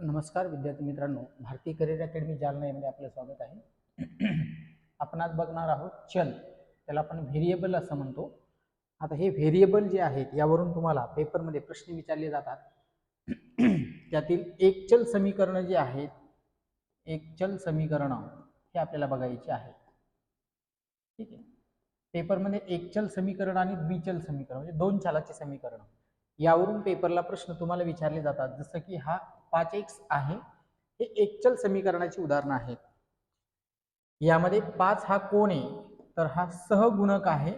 नमस्कार विद्यार्थी मित्रांनो भारतीय करिअर अकॅडमी जालना यामध्ये आपलं स्वागत आहे. आपण आज बघणार आहोत चल त्याला आपण व्हेरिएबल असं म्हणतो. आता हे व्हेरिएबल जे आहेत यावरून तुम्हाला पेपरमध्ये प्रश्न विचारले जातात. त्यातील एक चल समीकरणं जे आहेत एक चल समीकरणं हे आपल्याला बघायची आहे ठीक आहे? पेपरमध्ये एक चल समीकरण आणि द्विचल समीकरण म्हणजे दोन चालाचे समीकरण. यावरून पेपरला प्रश्न तुम्हाला विचारले जातात जसं की हा पाच एक्स आहे. हे एकचल समीकरणाची उदाहरणं आहेत. यामध्ये पाच हा कोण आहे तर हा सहगुणक आहे.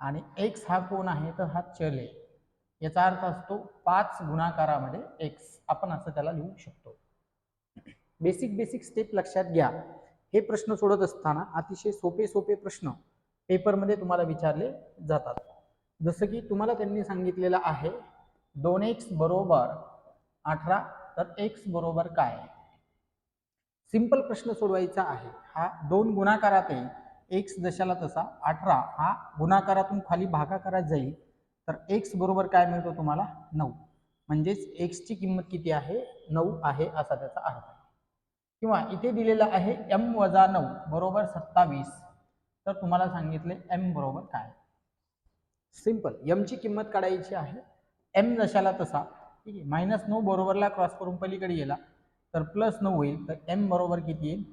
आणि एक्स हा कोण आहे तर हा चल आहे. याचा अर्थ असतो पाच गुणाकारामध्ये एक्स. आपण असं त्याला लिहू शकतो. बेसिक बेसिक स्टेप लक्षात घ्या. हे प्रश्न सोडत असताना अतिशय सोपे सोपे प्रश्न पेपरमध्ये तुम्हाला विचारले जातात. जसं की तुम्हाला त्यांनी सांगितलेलं आहे दोन एक्स बरोबर अठरा तर एक्स बरोबर काय? सिंपल प्रश्न सोडवायचा आहे. हा दोन गुणाकारात आहे एक्स जशाला तसा. अठरा हा गुणाकारातून खाली भागाकारात जाईल. तर एक्स बरोबर काय मिळतो तुम्हाला? नऊ. म्हणजेच एक्सची किंमत किती आहे? नऊ आहे असा त्याचा अर्थ आहे. किंवा इथे दिलेला आहे एम वजा नऊ बरोबर सत्तावीस. तर तुम्हाला सांगितले एम बरोबर काय? सिंपल एमची किंमत काढायची आहे. एम जशाला तसा. ठीक आहे. मायनस नऊ बरोबरला क्रॉस करून पलीकडे गेला. तर प्लस नऊ होईल. तर एम बरोबर किती येईल?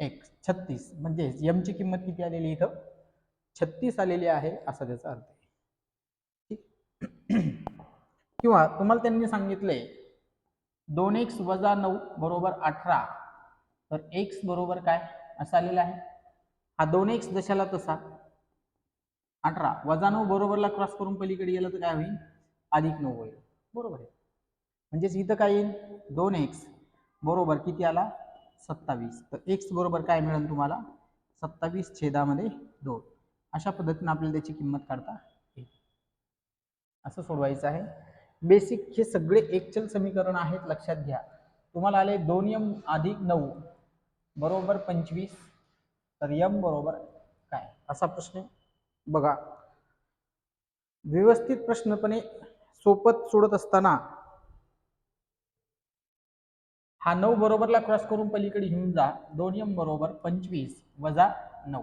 एक. छत्तीस. म्हणजे एमची किंमत किती आलेली इथं? छत्तीस आलेली आहे असा त्याचा अर्थ आहे. ठीक किंवा तुम्हाला त्यांनी सांगितलंय दोन एक्स वजा नऊ बरोबर अठरा. तर एक्स बरोबर काय? असं आलेलं आहे. हा दोन एक्स जशाला तसा. अठरा. वजा नऊ बरोबरला क्रॉस करून पलीकडे गेला तर काय होईल? अधिक नऊ होईल. बरोबर आहे. म्हणजेच इथं काय येईल? दोन एक्स बरोबर किती आला? सत्तावीस. तर एक्स बरोबर काय मिळेल तुम्हाला? सत्तावीस छेदामध्ये दोन. अशा पद्धतीने आपल्याला त्याची किंमत काढता येईल. असं सोडवायचं आहे. बेसिक हे सगळे एकचल समीकरण आहेत लक्षात घ्या. तुम्हाला आले दोन यम अधिक नऊ बरोबर पंचवीस. तर यम बरोबर काय? असा प्रश्न. बघा. व्यवस्थित प्रश्नपणे सोपत सोडत असताना हा नऊ बरोबरला क्रॉस करून पलीकडे घेऊन जा. दोनियम बरोबर पंचवीस वजा नऊ.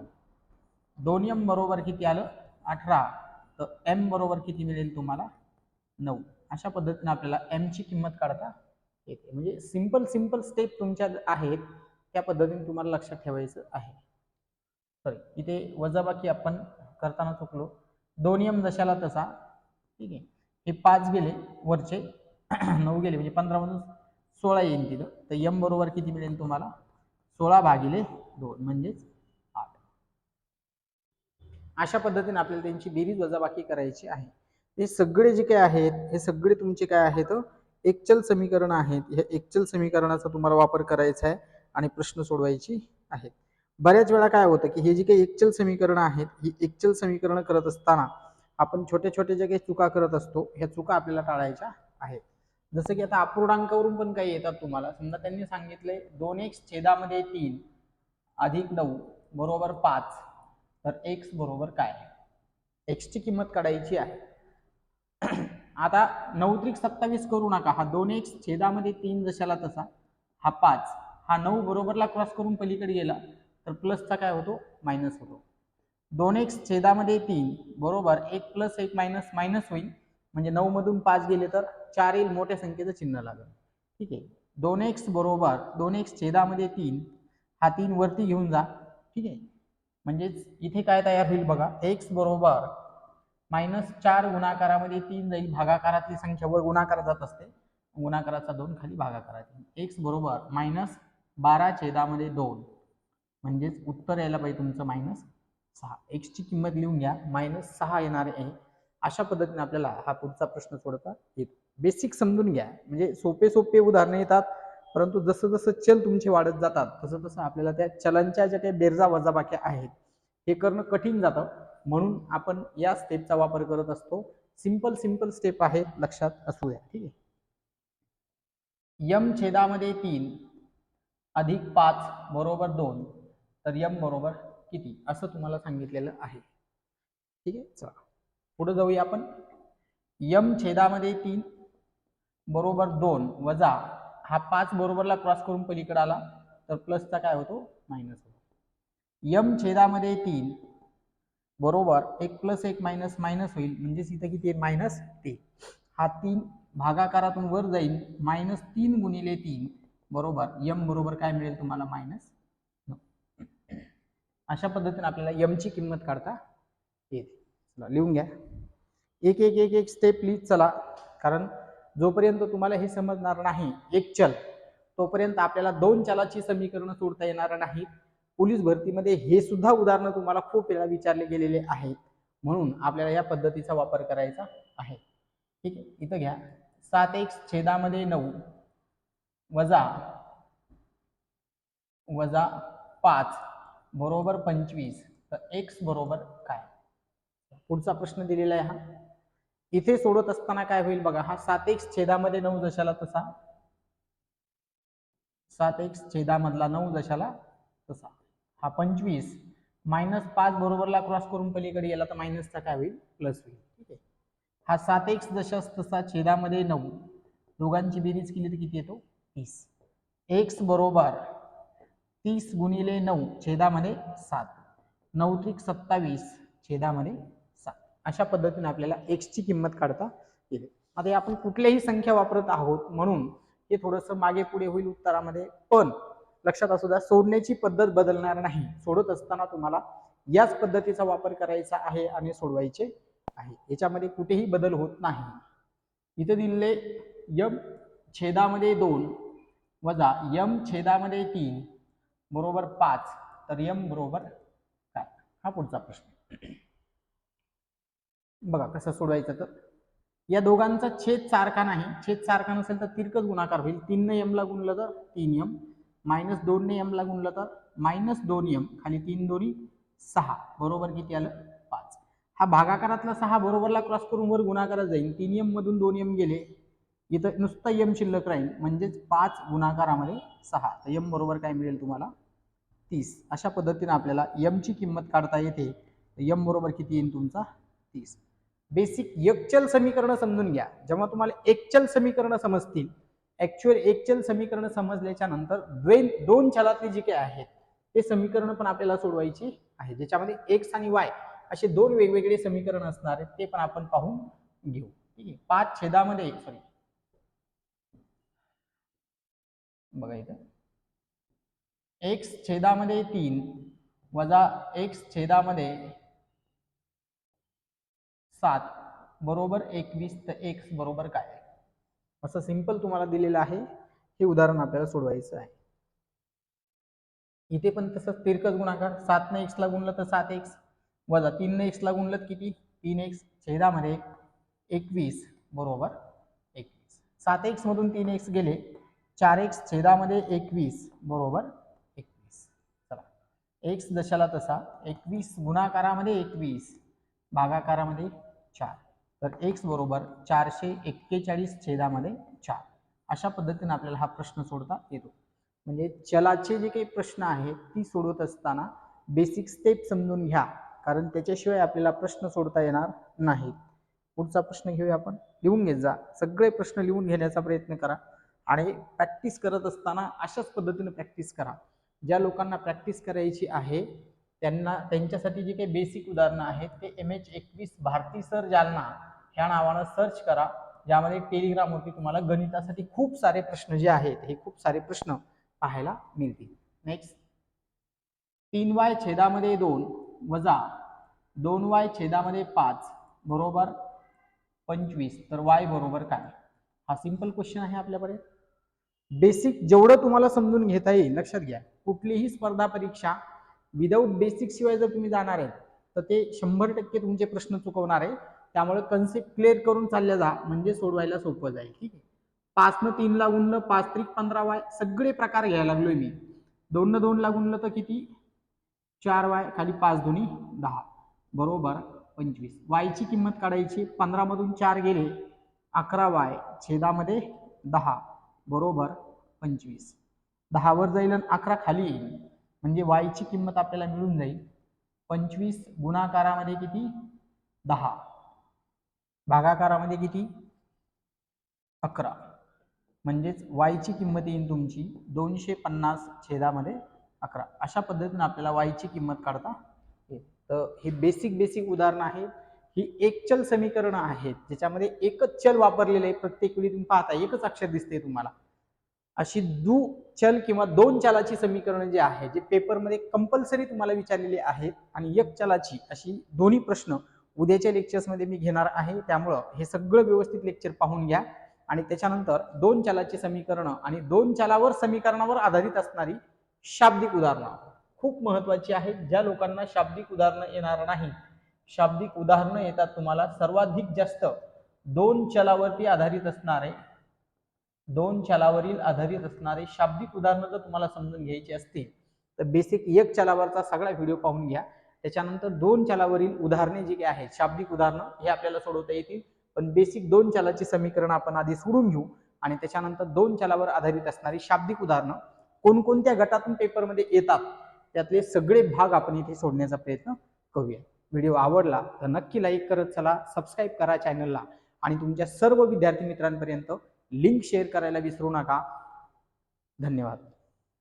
दोनियम बरोबर किती आलं? अठरा. तर एम बरोबर किती मिळेल तुम्हाला? नऊ. अशा पद्धतीने आपल्याला एमची किंमत काढता येते. म्हणजे सिंपल सिंपल स्टेप तुमच्या आहेत. त्या पद्धतीने तुम्हाला लक्षात ठेवायचं आहे. सॉरी इथे वजाबाकी आपण करताना चुकलो. दोनियम जशाला तसा. ठीक आहे. हे पाच गेले वरचे नऊ गेले म्हणजे पंधरामधून सोळा येईल तिथं. तर यम बरोबर किती मिळेल तुम्हाला? सोळा भागिले दोन म्हणजेच आठ. अशा पद्धतीने आपल्याला त्यांची बेरीज वजाबाकी करायची आहे. हे सगळे जे काय आहेत हे सगळे तुमचे काय आहेत? एकचल समीकरण आहेत. हे एकचल समीकरणाचा तुम्हाला वापर करायचा आहे आणि प्रश्न सोडवायची आहेत. बऱ्याच वेळा काय होतं की हे जी काही एकचल समीकरणं आहेत ही एकचल समीकरणं करत असताना आपण छोटे छोटे जे काही चुका करत असतो ह्या चुका आपल्याला टाळायच्या आहेत. जसं की आता अपूर्णांकावरून पण काही येतात तुम्हाला. समजा त्यांनी सांगितले दोन एक्स छेदामध्ये तीन अधिक नऊ बरोबर पाच तर एक्स बरोबर काय एक्सची किंमत काढायची आहे. आता नऊ त्रिक सत्तावीस करू नका. हा दोन एक्स छेदामध्ये तीन जशाला तसा हा पाच हा नऊ बरोबरला क्रॉस करून पलीकडे गेला तर प्लसचा काय होतो? मायनस होतो. दोन एक्स छेदामध्ये तीन बरोबर? एक प्लस एक मायनस मायनस होईल. म्हणजे नऊ मधून पाच गेले तर चार येईल मोठ्या संख्येचं चिन्ह लागेल. ठीक आहे? दोन एक्स बरोबर दोन एक्स छेदामध्ये तीन हा तीन वरती घेऊन जा. ठीक आहे? म्हणजेच इथे काय तयार होईल बघा. एक्स बरोबर मायनस चार गुणाकारामध्ये तीन जाईल. भागाकारातली संख्या वर गुणाकार जात असते. गुणाकाराचा दोन खाली भागाकारात एक्स बरोबर मायनस बारा छेदामध्ये दोन. म्हणजेच उत्तर यायला पाहिजे तुमचं मायनस सहा. एक्सची किंमत लिहून घ्या. मायनस सहा येणार आहे. अशा पद्धतीने आपल्याला हा पुढचा प्रश्न सोडता येतो. बेसिक समजून घ्या. म्हणजे सोपे सोपे उदाहरणं येतात. परंतु जसं जसं चल तुमचे वाढत जातात तसं तसं आपल्याला त्या चलांच्या ज्या काही बेरजा वजाबाक्या आहेत हे करणं कठीण जातं. म्हणून आपण या स्टेपचा वापर करत असतो. सिंपल सिंपल स्टेप आहे लक्षात असू द्या ठीक आहे. यम छेदामध्ये तीन अधिक पाच बरोबर दोन. तर यम बरोबर किती असं तुम्हाला सांगितलेलं आहे. ठीक आहे? चला. पुढे जाऊया आपण. यम छेदामध्ये तीन बरोबर दोन वजा हा पाच बरोबरला क्रॉस करून पलीकडे आला तर प्लसचा काय होतो? मायनस होतो. यम छेदामध्ये तीन बरोबर एक प्लस एक मायनस मायनस होईल. म्हणजेच इथं किती आहे? मायनस तीन. हा तीन भागाकारातून वर जाईल मायनस तीन गुणिले तीन बरोबर. यम बरोबर काय मिळेल तुम्हाला? मायनस अशा पद्धतीने आपल्याला यमची किंमत काढता येते. चला लिहून घ्या. एक एक एक एक स्टेप लिहित चला. कारण जोपर्यंत तुम्हाला हे समजणार नाही एक चल तोपर्यंत आपल्याला दोन चलाची समीकरणं सोडता येणार नाहीत. पोलीस भरतीमध्ये हे सुद्धा उदाहरणं तुम्हाला खूप वेळा विचारले गेलेले आहेत. म्हणून आपल्याला या पद्धतीचा वापर करायचा आहे. ठीक आहे इथं घ्या. सात एक छेदामध्ये नऊ वजा वजा पाच. बरोबर पंचवीस तर एक्स बरोबर काय? पुढचा प्रश्न दिलेला आहे हा. इथे सोडत असताना काय होईल बघा हा सात एक्स छेदामध्ये नऊ दशाला तसा. सात एक्स छेदामधला नऊ दशाला तसा. हा पंचवीस मायनस पाच बरोबरला क्रॉस करून पलीकडे गेला तर मायनसचा काय होईल? प्लस होईल. ठीक आहे. हा सात एक्स दशास तसा छेदामध्ये नऊ. दोघांची बेरीज केली तर किती येतो? तीस. एक्स बरोबर तीस गुणिले नऊ छेदामध्ये सात. नऊ त्रिक सत्तावीस छेदामध्ये सात. अशा पद्धतीने आपल्याला एक्सची किंमत काढता येते. आता हे आपण कुठल्याही संख्या वापरत आहोत म्हणून हे थोडंसं मागे पुढे होईल उत्तरामध्ये. पण लक्षात असू द्या सोडण्याची पद्धत बदलणार नाही. सोडत असताना तुम्हाला याच पद्धतीचा वापर करायचा आहे आणि सोडवायचे आहे. याच्यामध्ये कुठेही बदल होत नाही. इथे दिलेले यम छेदामध्ये दोन वजा यम छेदामध्ये तीन बरोबर पाच तर यम बरोबर काय? हा पुढचा प्रश्न. बघा कसं सोडवायचं तर या दोघांचा छेद सारखा नाही. छेद सारखा नसेल तर तिरकच गुणाकार होईल. तीनने यमला गुणलं तर तीन यम मायनस दोनने यमला गुणलं तर मायनस दोन यम खाली तीन दोन्ही सहा. बरोबर किती आलं? पाच. हा भागाकारातला सहा बरोबरला क्रॉस करून वर गुणाकारच जाईल तीन यम मधून दोन यम गेले. इथं नुसतं यम शिल्लक राहील म्हणजेच पाच गुणाकारामध्ये सहा. तर यम बरोबर काय मिळेल तुम्हाला? तीस. अशा पद्धतीने आपल्याला यमची किंमत काढता येते. यम बरोबर किती येईल तुमचा? तीस. बेसिक एकचल समीकरण समजून घ्या. जेव्हा तुम्हाला एकचल समीकरण समजतील ऍक्च्युअल एकचल समीकरण समजल्याच्या नंतर द्वेन दोन चलातली जी काही आहेत ते समीकरण पण आपल्याला सोडवायची आहे. ज्याच्यामध्ये एक्स आणि वाय असे दोन वेगवेगळे समीकरण असणार आहेत ते पण आपण पाहून घेऊ. ठीक आहे? पाच छेदामध्ये सॉरी बघा इथं. एक्स छेदामध्ये तीन वजा एक्स छेदामध्ये सात बरोबर एकवीस तर एक्स बरोबर काय? असं सिंपल तुम्हाला दिलेलं आहे. हे उदाहरण आपल्याला सोडवायचं आहे. इथे पण तसंच तिरकस गुणाकार. सातने एक्सला गुणलं तर सात एक्स वजा तीनने एक्सला गुणलं किती? तीन एक्स छेदामध्ये एकवीस बरोबर एकवीस. सात एक्स मधून तीन एक्स गेले चार एक्स छेदामध्ये एकवीस बरोबर? एकवीस. चला. एक्स दशाला तसा. एकवीस गुणाकारामध्ये एकवीस भागाकारामध्ये चार. तर एक्स बरोबर चारशे एक्केचाळीस छेदामध्ये चार. अशा पद्धतीने आपल्याला हा प्रश्न सोडता येतो. म्हणजे चलाचे जे काही प्रश्न आहेत ती सोडवत असताना बेसिक स्टेप समजून घ्या. कारण त्याच्याशिवाय आपल्याला प्रश्न सोडता येणार नाहीत. पुढचा प्रश्न घेऊया आपण. लिहून घेत जा. सगळे प्रश्न लिहून घेण्याचा प्रयत्न करा. आणि प्रॅक्टिस करत असताना अशाच पद्धतीने प्रॅक्टिस करा. ज्या लोकांना प्रॅक्टिस करायची आहे त्यांना त्यांच्यासाठी जे काही बेसिक उदाहरणं आहेत ते एम एच एकवीस भारती सर जालना ह्या नावानं सर्च करा. ज्यामध्ये टेलिग्रामवरती तुम्हाला गणितासाठी खूप सारे प्रश्न जे आहेत हे खूप सारे प्रश्न पाहायला मिळतील. नेक्स्ट तीन वाय छेदामध्ये दोन वजा दोन वाय छेदामध्ये पाच बरोबर पंचवीस. तर वाय बरोबर काय? हा सिंपल क्वेश्चन आहे आपल्याकडे बेसिक जेवढं तुम्हाला समजून घेता येईल लक्षात घ्या. कुठलीही स्पर्धा परीक्षा विदाऊट बेसिक शिवाय जर तुम्ही जाणार आहे तर ते शंभर टक्के तुमचे प्रश्न चुकवणार आहे. त्यामुळे कन्सेप्ट क्लिअर करून चालल्या जा म्हणजे सोडवायला सोपं जाईल. ठीक आहे? पाचनं तीनला गुणलं पाच त्रिक पंधरा वाय सगळे प्रकार घ्यायला लागलोय मी. दोननं दोनला गुणलं तर किती? चार वाय खाली पाच दोन्ही दहा. बरोबर? पंचवीस. वायची किंमत काढायची पंधरामधून चार गेले अकरा वाय छेदामध्ये दहा. बरोबर पंचवीस. दहावर जाईल आणि अकरा खाली येईल. म्हणजे वायची किंमत आपल्याला मिळून जाईल. पंचवीस गुणाकारामध्ये किती? दहा. भागाकारामध्ये किती? अकरा. म्हणजेच वायची किंमत येईल तुमची दोनशे पन्नास छेदामध्ये अकरा. अशा पद्धतीने आपल्याला वायची किंमत काढता येईल. तर हे बेसिक बेसिक उदाहरणं आहेत. ही एक चल समीकरणं आहेत ज्याच्यामध्ये एकच चल वापरलेलं आहे प्रत्येक वेळी तुम्ही पाहता एकच अक्षर दिसते तुम्हाला. अशी दु चल किंवा दोन चलाची समीकरणं जे आहे जे पेपरमध्ये कंपल्सरी तुम्हाला विचारलेली आहेत आणि एक चलाची अशी दोन्ही प्रश्न उद्याच्या लेक्चर्समध्ये मी घेणार आहे. त्यामुळं हे सगळं व्यवस्थित लेक्चर पाहून घ्या. आणि त्याच्यानंतर दोन चलाची समीकरणं आणि दोन चलावर समीकरणावर आधारित असणारी शाब्दिक उदाहरणं. खूप महत्वाची आहेत. ज्या लोकांना शाब्दिक उदाहरणं येणार नाही शाब्दिक उदाहरणं येतात तुम्हाला. सर्वाधिक जास्त दोन चलावरती आधारित असणारे दोन चलावरील आधारित असणारे शाब्दिक उदाहरणं जर तुम्हाला समजून घ्यायची असतील तर बेसिक एक चलावरचा सगळा व्हिडिओ पाहून घ्या. त्याच्यानंतर दोन चलावरील उदाहरणे जी काही आहेत शाब्दिक उदाहरणं हे आपल्याला सोडवता येतील. पण बेसिक दोन चलाची समीकरण आपण आधी सोडून घेऊ आणि त्याच्यानंतर दोन चलावर आधारित असणारी शाब्दिक उदाहरणं कोणकोणत्या गटातून पेपरमध्ये येतात त्यातले सगळे भाग आपण इथे सोडण्याचा प्रयत्न करूया. व्हिडिओ आवडला तर नक्की लाईक करत चला सबस्क्राईब करा चॅनलला आणि तुमच्या सर्व विद्यार्थी मित्रांपर्यंत लिंक शेअर करायला विसरू नका. धन्यवाद.